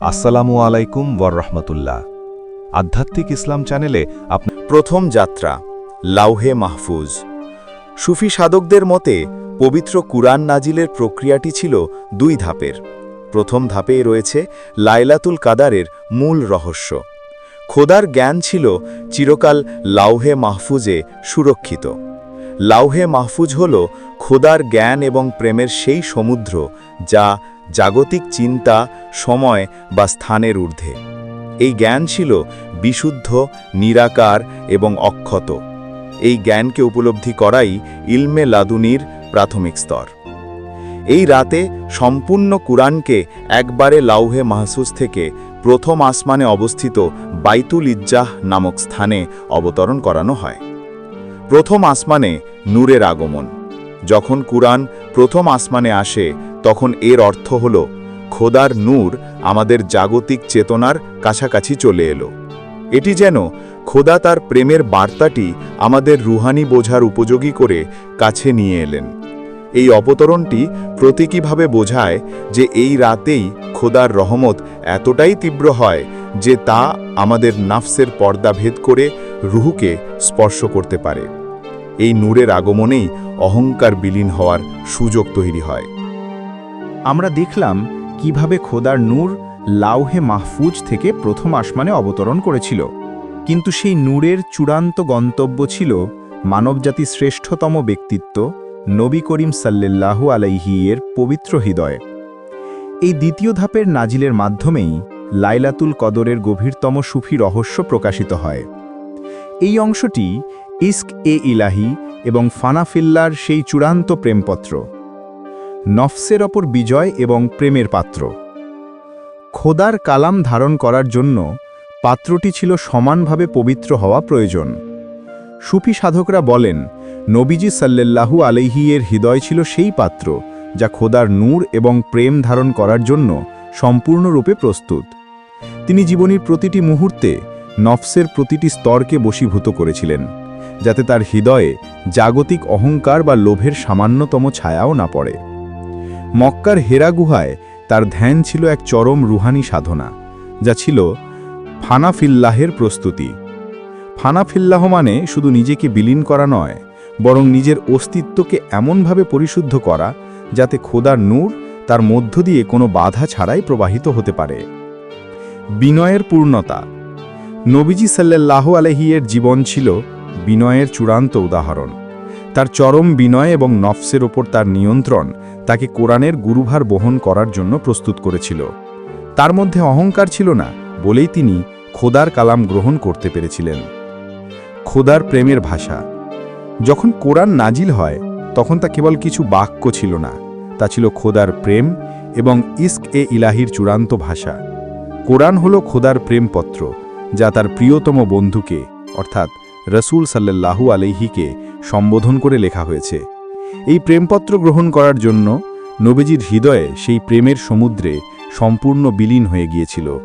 আসসালামু আলাইকুম ওয়াররহমতুল্লাহ আধ্যাত্মিক ইসলাম চ্যানেলে আপনার প্রথম যাত্রা, লাউহে মাহফুজ। সুফি সাধকদের মতে, পবিত্র কুরআন নাজিলের প্রক্রিয়াটি ছিল দুই ধাপের। প্রথম ধাপে রয়েছে লাইলাতুল কাদারের মূল রহস্য। খোদার জ্ঞান ছিল চিরকাল লাউহে মাহফুজে সুরক্ষিত। লাউহে মাহফুজ হল খোদার জ্ঞান এবং প্রেমের সেই সমুদ্র যা জাগতিক চিন্তা, সময় বা স্থানের ঊর্ধ্বে। এই জ্ঞান ছিল বিশুদ্ধ, নিরাকার এবং অক্ষত। এই জ্ঞানকে উপলব্ধি করাই ইলমে লাদুনির প্রাথমিক স্তর। এই রাতে সম্পূর্ণ কুরআনকে একবারে লাউহে মাহসুস থেকে প্রথম আসমানে অবস্থিত বাইতুল ইজ্জাহ নামক স্থানে অবতরণ করানো হয়। প্রথম আসমানে নূরের আগমন। যখন কুরআন প্রথম আসমানে আসে তখন এর অর্থ হল, খোদার নূর আমাদের জাগতিক চেতনার কাছাকাছি চলে এলো। এটি যেন খোদা তার প্রেমের বার্তাটি আমাদের রুহানি বোঝার উপযোগী করে কাছে নিয়ে এলেন। এই অবতরণটি প্রতীকীভাবে বোঝায় যে এই রাতেই খোদার রহমত এতটাই তীব্র হয় যে তা আমাদের নাফসের পর্দা ভেদ করে রুহুকে স্পর্শ করতে পারে। এই নূরের আগমনেই অহংকার বিলীন হওয়ার সুযোগ তৈরি হয়। আমরা দেখলাম কীভাবে খোদার নূর লাউহে মাহফুজ থেকে প্রথম আসমানে অবতরণ করেছিল। কিন্তু সেই নূরের চূড়ান্ত গন্তব্য ছিল মানবজাতি শ্রেষ্ঠতম ব্যক্তিত্ব নবী করিম সাল্লাল্লাহু আলাইহি এর পবিত্র হৃদয়। এই দ্বিতীয় ধাপের নাজিলের মাধ্যমেই লাইলাতুল কদরের গভীরতম সুফি রহস্য প্রকাশিত হয়। এই অংশটি ইস্ক এ ইলাহি এবং ফানাফিল্লার সেই চূড়ান্ত প্রেমপত্র। নফসের ওপর বিজয় এবং প্রেমের পাত্র। খোদার কালাম ধারণ করার জন্য পাত্রটি ছিল সমানভাবে পবিত্র হওয়া প্রয়োজন। সুফি সাধকরা বলেন, নবীজি সাল্লাল্লাহু আলাইহিয়ের হৃদয় ছিল সেই পাত্র যা খোদার নূর এবং প্রেম ধারণ করার জন্য সম্পূর্ণরূপে প্রস্তুত। তিনি জীবনীর প্রতিটি মুহূর্তে নফসের প্রতিটি স্তরকে বশীভূত করেছিলেন, যাতে তার হৃদয়ে জাগতিক অহংকার বা লোভের সামান্যতম ছায়াও না পড়ে। মক্কার হেরা গুহায় তার ধ্যান ছিল এক চরম রুহানি সাধনা, যা ছিল ফানাফিল্লাহের প্রস্তুতি। ফানাফিল্লাহ মানে শুধু নিজেকে বিলীন করা নয়, বরং নিজের অস্তিত্বকে এমনভাবে পরিশুদ্ধ করা যাতে খোদার নূর তার মধ্য দিয়ে কোনো বাধা ছাড়াই প্রবাহিত হতে পারে। বিনয়ের পূর্ণতা। নবীজি সাল্লাল্লাহ আলহিয়ের জীবন ছিল বিনয়ের চূড়ান্ত উদাহরণ। তার চরম বিনয় এবং নফসের ওপর তার নিয়ন্ত্রণ তাকে কোরআনের গুরুভার বহন করার জন্য প্রস্তুত করেছিল। তার মধ্যে অহংকার ছিল না বলেই তিনি খোদার কালাম গ্রহণ করতে পেরেছিলেন। খোদার প্রেমের ভাষা। যখন কোরআন নাজিল হয়, তখন তা কেবল কিছু বাক্য ছিল না, তা ছিল খোদার প্রেম এবং ইস্ক এ ইলাহির চূড়ান্ত ভাষা। কোরআন হল খোদার প্রেমপত্র, যা তার প্রিয়তম বন্ধুকে, অর্থাৎ রসুল সাল্লাল্লাহু আলাইহিকে, সম্বোধন করে লেখা হয়েছে। এই প্রেমপত্র গ্রহণ করার জন্য নবীজির হৃদয়ে সেই প্রেমের সমুদ্রে সম্পূর্ণ বিলীন হয়ে গিয়েছিল।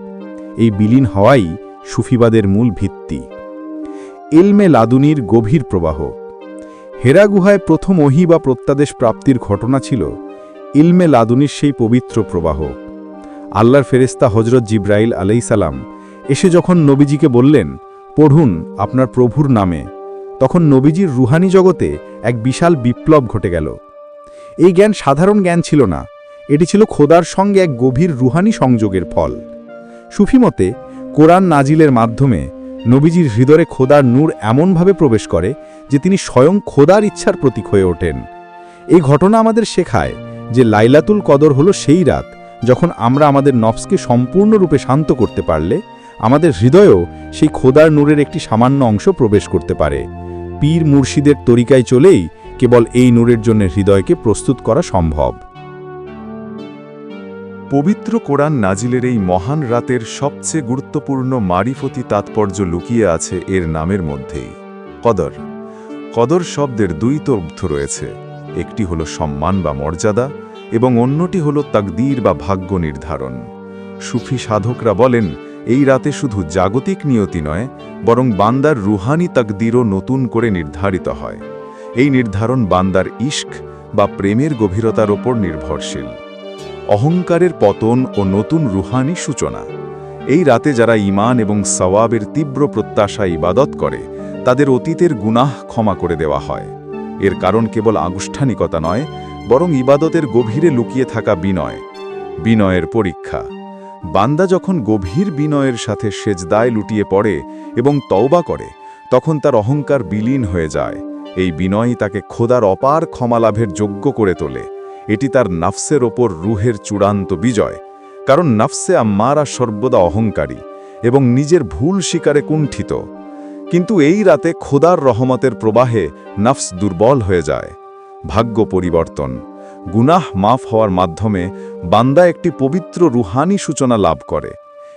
এই বিলীন হওয়াই সুফিবাদের মূল ভিত্তি। ইলমে লাদুনির গভীর প্রবাহ। হেরা গুহায় প্রথম ওহি বা প্রত্যাদেশ প্রাপ্তির ঘটনা ছিল ইলমে লাদুনির সেই পবিত্র প্রবাহ। আল্লাহর ফেরেস্তা হজরত জিব্রাইল আলাইসালাম এসে যখন নবীজিকে বললেন, পড়ুন, আপনার প্রভুর নামে। তখন নবীজির রুহানি জগতে এক বিশাল বিপ্লব ঘটে গেল। এই জ্ঞান সাধারণ জ্ঞান ছিল না, এটি ছিল খোদার সঙ্গে এক গভীর রুহানি সংযোগের ফল। সুফিমতে কোরআন নাজিলের মাধ্যমে নবীজির হৃদয়ে খোদার নূর এমনভাবে প্রবেশ করে যে তিনি স্বয়ং খোদার ইচ্ছার প্রতীক হয়ে ওঠেন। এই ঘটনা আমাদের শেখায় যে লাইলাতুল কদর হলো সেই রাত যখন আমরা আমাদের নফসকে সম্পূর্ণরূপে শান্ত করতে পারলে আমাদের হৃদয়েও সেই খোদার নূরের একটি সামান্য অংশ প্রবেশ করতে পারে। পীর মুর্শিদের তরিকায় চলেই কেবল এই নূরের জন্য হৃদয়কে প্রস্তুত করা সম্ভব। পবিত্র কোরআন নাজিলের এই মহান রাতের সবচেয়ে গুরুত্বপূর্ণ মারিফতি তাৎপর্য লুকিয়ে আছে এর নামের মধ্যেই। কদর। কদর শব্দের দুই তর্থ রয়েছে। একটি হল সম্মান বা মর্যাদা এবং অন্যটি হল তাকদীর বা ভাগ্য নির্ধারণ। সুফি সাধকরা বলেন এই রাতে শুধু জাগতিক নিয়তি নয়, বরং বান্দার রুহানি তাকদিরও নতুন করে নির্ধারিত হয়। এই নির্ধারণ বান্দার ইস্ক বা প্রেমের গভীরতার ওপর নির্ভরশীল। অহংকারের পতন ও নতুন রুহানি সূচনা। এই রাতে যারা ঈমান এবং সওয়াবের তীব্র প্রত্যাশা ইবাদত করে, তাদের অতীতের গুনাহ ক্ষমা করে দেওয়া হয়। এর কারণ কেবল আনুষ্ঠানিকতা নয়, বরং ইবাদতের গভীরে লুকিয়ে থাকা বিনয়। বিনয়ের পরীক্ষা। বান্দা যখন গভীর বিনয়ের সাথে সেজদায় লুটিয়ে পড়ে এবং তওবা করে, তখন তার অহংকার বিলীন হয়ে যায়। এই বিনয়ই তাকে খোদার অপার ক্ষমালাভের যোগ্য করে তোলে। এটি তার নাফসের ওপর রুহের চূড়ান্ত বিজয়। কারণ নাফসে আম্মারা সর্বদা অহংকারী এবং নিজের ভুল শিকারে কুণ্ঠিত। কিন্তু এই রাতে খোদার রহমতের প্রবাহে নাফস দুর্বল হয়ে যায়। ভাগ্য পরিবর্তন। গুনাহ মাফ হওয়ার মাধ্যমে বান্দা একটি পবিত্র রুহানি সূচনা লাভ করে।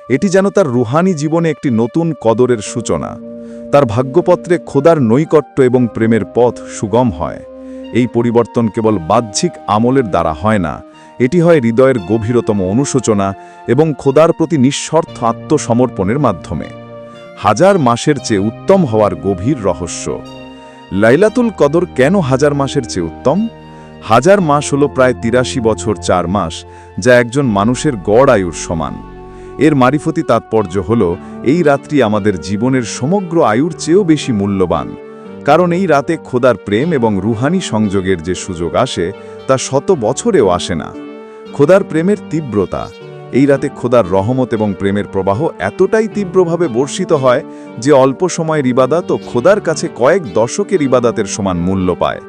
এটি যেন তার রুহানি জীবনে একটি নতুন কদরের সূচনা। তার ভাগ্যপত্রে খোদার নৈকট্য এবং প্রেমের পথ সুগম হয়। এই পরিবর্তন কেবল বাহ্যিক আমলের দ্বারা হয় না, এটি হয় হৃদয়ের গভীরতম অনুশোচনা এবং খোদার প্রতি নিঃস্বার্থ আত্মসমর্পণের মাধ্যমে। হাজার মাসের চেয়ে উত্তম হওয়ার গভীর রহস্য। লাইলাতুল কদর কেন হাজার মাসের চেয়ে উত্তম? হাজার মাস হল প্রায় তিরাশি বছর চার মাস, যা একজন মানুষের গড় আয়ুর সমান। এর মারিফতি তাৎপর্য হল, এই রাত্রি আমাদের জীবনের সমগ্র আয়ুর চেয়েও বেশি মূল্যবান, কারণ এই রাতে খোদার প্রেম এবং রুহানি সংযোগের যে সুযোগ আসে, তা শত বছরেও আসে না। খোদার প্রেমের তীব্রতা, এই রাতে খোদার রহমত এবং প্রেমের প্রবাহ এতটাই তীব্রভাবে বর্ষিত হয় যে অল্প সময়ের ইবাদাত ও খোদার কাছে কয়েক দশকের ইবাদাতের সমান মূল্য পায়।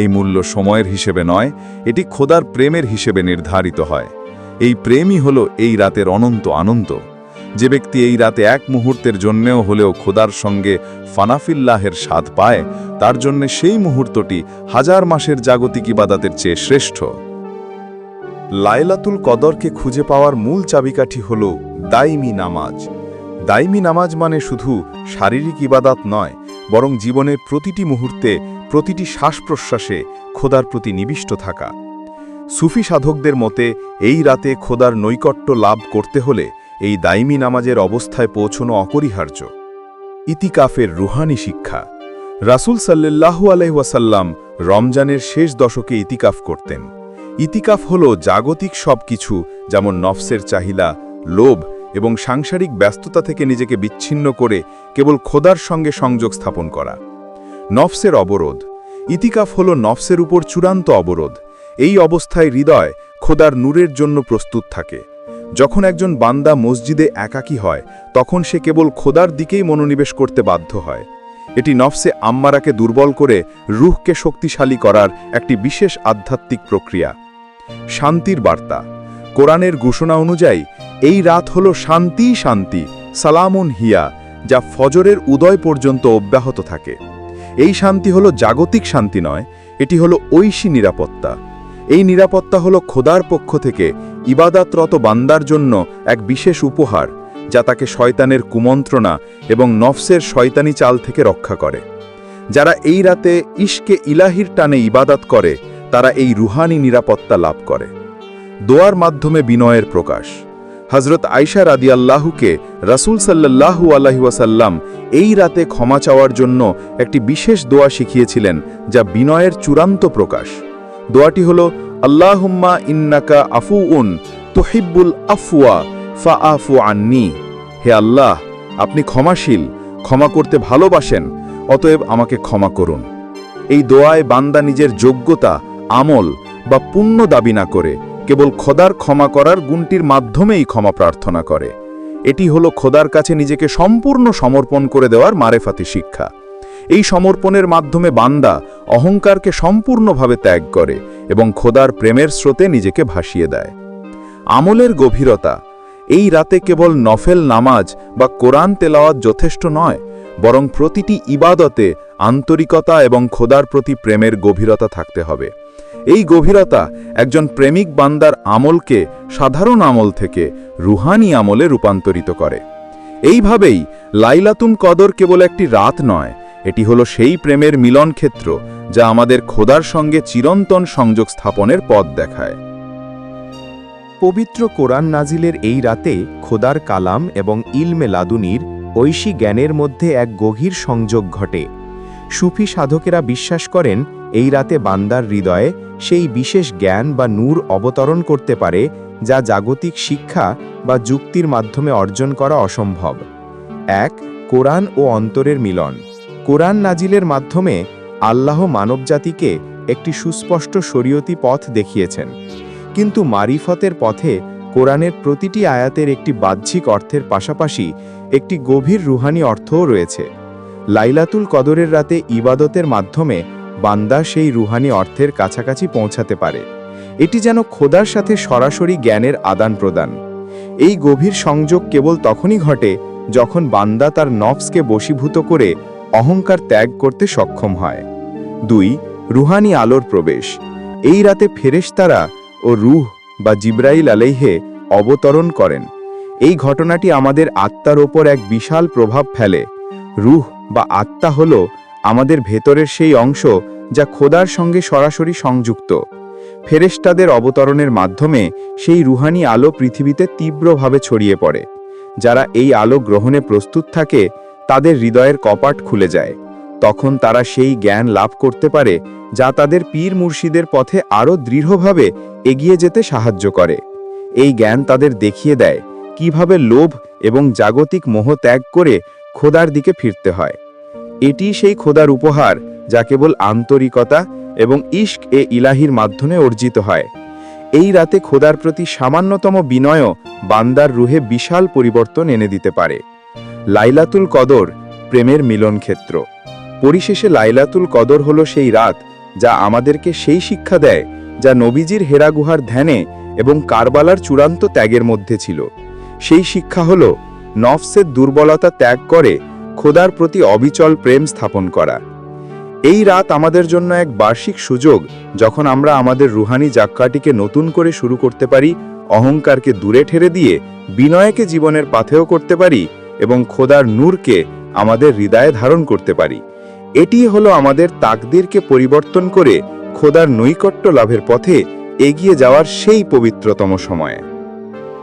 এই মূল্য সময়ের হিসেবে নয়, এটি খোদার প্রেমের হিসেবে নির্ধারিত হয়। এই প্রেমই হল এই রাতের অনন্ত আনন্দ। যে ব্যক্তি এই রাতে এক মুহূর্তের জন্যেও হলেও খোদার সঙ্গে ফানাফিল্লাহের স্বাদ পায়, তার জন্য সেই মুহূর্তটি হাজার মাসের জাগতিক ইবাদাতের চেয়ে শ্রেষ্ঠ। লায়লাতুল কদরকে খুঁজে পাওয়ার মূল চাবিকাঠি হল দাইমি নামাজ। দাইমি নামাজ মানে শুধু শারীরিক ইবাদাত নয়, বরং জীবনের প্রতিটি মুহূর্তে প্রতিটি শ্বাস প্রশ্বাসে খোদার প্রতি নিবিষ্ট থাকা। সুফি সাধকদের মতে, এই রাতে খোদার নৈকট্য লাভ করতে হলে এই দাইমি নামাজের অবস্থায় পৌঁছনো অপরিহার্য। ইতিকাফের রুহানি শিক্ষা। রাসূল সাল্লাল্লাহু আলহাসাল্লাম রমজানের শেষ দশকে ইতিকাফ করতেন। ইতিকাফ হল জাগতিক সব কিছু যেমন নফসের চাহিদা, লোভ এবং সাংসারিক ব্যস্ততা থেকে নিজেকে বিচ্ছিন্ন করে কেবল খোদার সঙ্গে সংযোগ স্থাপন করা। নফসের অবরোধ। ইতিকাফ হল নফসের উপর চূড়ান্ত অবরোধ। এই অবস্থায় হৃদয় খোদার নূরের জন্য প্রস্তুত থাকে। যখন একজন বান্দা মসজিদে একাকী হয়, তখন সে কেবল খোদার দিকেই মনোনিবেশ করতে বাধ্য হয়। এটি নফসে আম্মারাকে দুর্বল করে রুহকে শক্তিশালী করার একটি বিশেষ আধ্যাত্মিক প্রক্রিয়া। শান্তির বার্তা। কোরআনের ঘোষণা অনুযায়ী, এই রাত হল শান্তি শান্তি, সালামুন হিয়া, যা ফজরের উদয় পর্যন্ত অব্যাহত থাকে। এই শান্তি হল জাগতিক শান্তি নয়, এটি হল ঐশী নিরাপত্তা। এই নিরাপত্তা হল খোদার পক্ষ থেকে ইবাদাতরত বান্দার জন্য এক বিশেষ উপহার, যা তাকে শয়তানের কুমন্ত্রণা এবং নফসের শয়তানি চাল থেকে রক্ষা করে। যারা এই রাতে ইশকে ইলাহির টানে ইবাদাত করে, তারা এই রুহানি নিরাপত্তা লাভ করে। দোয়ার মাধ্যমে বিনয়ের প্রকাশ। হজরত আয়সা রাদিয়াল্লাহুকে রাসূল সাল্লাল্লাহু আলাইহি ওয়াসাল্লাম এই রাতে ক্ষমা চাওয়ার জন্য একটি বিশেষ দোয়া শিখিয়েছিলেন, যা বিনয়ের চূড়ান্ত প্রকাশ। দোয়াটি হল, আল্লাহুম্মা ইন্নাকা আফু উন তুহিব্বুল আফওয়া ফা আফু আন্নি। হে আল্লাহ, আপনি ক্ষমাশীল, ক্ষমা করতে ভালোবাসেন, অতএব আমাকে ক্ষমা করুন। এই দোয়ায় বান্দা নিজের যোগ্যতা, আমল বা পুণ্য দাবি না করে কেবল খোদার ক্ষমা করার গুণটির মাধ্যমেই ক্ষমা প্রার্থনা করে। এটি হলো খোদার কাছে নিজেকে সম্পূর্ণ সমর্পণ করে দেওয়ার মারেফাতি শিক্ষা। এই সমর্পণের মাধ্যমে বান্দা অহংকারকে সম্পূর্ণভাবে ত্যাগ করে এবং খোদার প্রেমের স্রোতে নিজেকে ভাসিয়ে দেয়। আমলের গভীরতা, এই রাতে কেবল নফেল নামাজ বা কোরআন তেলাওয়াত যথেষ্ট নয়, বরং প্রতিটি ইবাদতে আন্তরিকতা এবং খোদার প্রতি প্রেমের গভীরতা থাকতে হবে। এই গভীরতা একজন প্রেমিক বান্দার আমলকে সাধারণ আমল থেকে রুহানি আমলে রূপান্তরিত করে। এইভাবেই লাইলাতুন কদর কেবল একটি রাত নয়, এটি হলো সেই প্রেমের মিলন ক্ষেত্র যা আমাদের খোদার সঙ্গে চিরন্তন সংযোগ স্থাপনের পথ দেখায়। পবিত্র কোরআন নাজিলের এই রাতে খোদার কালাম এবং ইলমে লাদুনির ঐশী জ্ঞানের মধ্যে এক গভীর সংযোগ ঘটে। সুফি সাধকেরা বিশ্বাস করেন, এই রাতে বান্দার হৃদয়ে সেই বিশেষ জ্ঞান বা নূর অবতরণ করতে পারে যা জাগতিক শিক্ষা বা যুক্তির মাধ্যমে অর্জন করা অসম্ভব। এক, কোরআন ও অন্তরের মিলন। কোরআন নাজিলের মাধ্যমে আল্লাহ মানবজাতিকে একটি সুস্পষ্ট শরীয়তি পথ দেখিয়েছেন। কিন্তু মারিফতের পথে কোরআনের প্রতিটি আয়াতের একটি বাহ্যিক অর্থের পাশাপাশি একটি গভীর রুহানি অর্থও রয়েছে। লাইলাতুল কদরের রাতে ইবাদতের মাধ্যমে বান্দা সেই রুহানি অর্থের কাছাকাছি পৌঁছাতে পারে। এটি যেন খোদার সাথে সরাসরি জ্ঞানের আদান প্রদান। এই গভীর সংযোগ কেবল তখনই ঘটে যখন বান্দা তার নফসকে বশীভূত করে অহংকার ত্যাগ করতে সক্ষম হয়। দুই, রুহানি আলোর প্রবেশ। এই রাতে ফেরেশতারা ও রুহ বা জিব্রাইল আলাইহে অবতরণ করেন। এই ঘটনাটি আমাদের আত্মার ওপর এক বিশাল প্রভাব ফেলে। রুহ বা আত্মা হল আমাদের ভেতরের সেই অংশ যা খোদার সঙ্গে সরাসরি সংযুক্ত। ফেরেশতাদের অবতরণের মাধ্যমে সেই রুহানি আলো পৃথিবীতে তীব্রভাবে ছড়িয়ে পড়ে। যারা এই আলো গ্রহণে প্রস্তুত থাকে, তাদের হৃদয়ের কপাট খুলে যায়। তখন তারা সেই জ্ঞান লাভ করতে পারে, যা তাদের পীর মুর্শিদের পথে আরও দৃঢ়ভাবে এগিয়ে যেতে সাহায্য করে। এই জ্ঞান তাদের দেখিয়ে দেয় কীভাবে লোভ এবং জাগতিক মোহ ত্যাগ করে খোদার দিকে ফিরতে হয়। এটি সেই খোদার উপহার, যা কেবল আন্তরিকতা এবং ইশক এ ইলাহির মাধ্যমে অর্জিত হয়। এই রাতে খোদার প্রতি সামান্যতম বিনয়ও বান্দার রুহে বিশাল পরিবর্তন এনে দিতে পারে। লাইলাতুল কদর, প্রেমের মিলন ক্ষেত্র পরিশেষে লাইলাতুল কদর হলো সেই রাত, যা আমাদেরকে সেই শিক্ষা দেয়, যা নবীজির হেরা গুহার ধ্যানে এবং কারবালার চূড়ান্ত ত্যাগের মধ্যে ছিল। সেই শিক্ষা হল, নফসের দুর্বলতা ত্যাগ করে খোদার প্রতি অবিচল প্রেম স্থাপন করা। এই রাত আমাদের জন্য এক বার্ষিক সুযোগ, যখন আমরা আমাদের রুহানি যাক্কাটিকে নতুন করে শুরু করতে পারি, অহংকারকে দূরে ঠেরে দিয়ে, বিনয়কে জীবনের পাথেও করতে পারি এবং খোদার নূরকে আমাদের হৃদয়ে ধারণ করতে পারি। এটি হলো আমাদের তাকদিরকে পরিবর্তন করে খোদার নৈকট্য লাভের পথে এগিয়ে যাওয়ার সেই পবিত্রতম সময়।